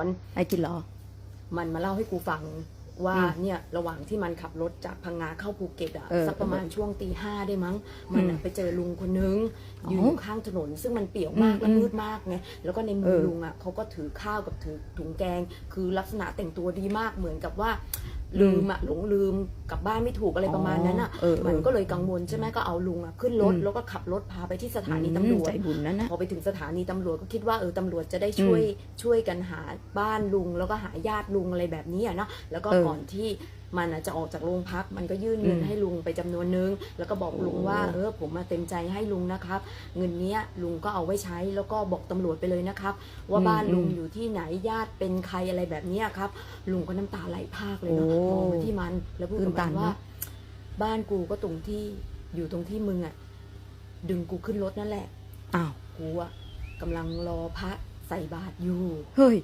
อนไอ้กินเหรอ มันมาเล่าให้กูฟังว่าอืมเนี่ยระหว่างที่มันขับรถจากพังงาเข้าภูเก็ตอะเออสักประมาณช่วงตีห้าได้มั้ง มันอะอืมไปเจอลุงคนนึงอ๋อยืนอยู่ข้างถนน ซึ่งมันเปี่ยวมากอืมและมืดมากไงแล้วก็ในมือเออลุงอะเขาก็ถือข้าวกับถือถุงแกง คือลักษณะแต่งตัวดีมากเหมือนกับว่าลืมอะหลงลืมกลับบ้านไม่ถูกอะไรประมาณนั้นอะเออเออ มันก็เลยกังวลใช่ไหมก็เอาลุงอะขึ้นรถอืมแล้วก็ขับรถพาไปที่สถานีตำรวจ ใจบุญนะนะ พอไปถึงสถานีตำรวจก็คิดว่าเออตำรวจจะได้ช่วยช่วยกันหาบ้านลุง แล้วก็หาญาติลุงอะไรแบบนี้อะเนาะแล้วก็เออก่อนที่มันอะจะออกจากโรงพัก มันก็ยื่นเงินอืมให้ลุงไปจำนวนนึง แล้วก็บอกลุงว่า โอ้ เออผมมาเต็มใจให้ลุงนะครับ เงินเนี้ยลุงก็เอาไว้ใช้แล้วก็บอกตำรวจไปเลยนะครับ ว่าอืมบ้านลุงอืมอยู่ที่ไหนญาติเป็นใครอะไรแบบเนี้ยครับ ลุงก็น้ำตาไหลพรากเลยเนาะโอ้มองไปที่มันแล้วพูดตื้กับนตัมันนว่าเนอะบ้านกูก็ตรงที่อยู่ตรงที่มึงอะดึงกูขึ้นรถนั่นแหละอ้าวกูอะกำลังรอพระใส่บาตรอยู่ เฮ้ย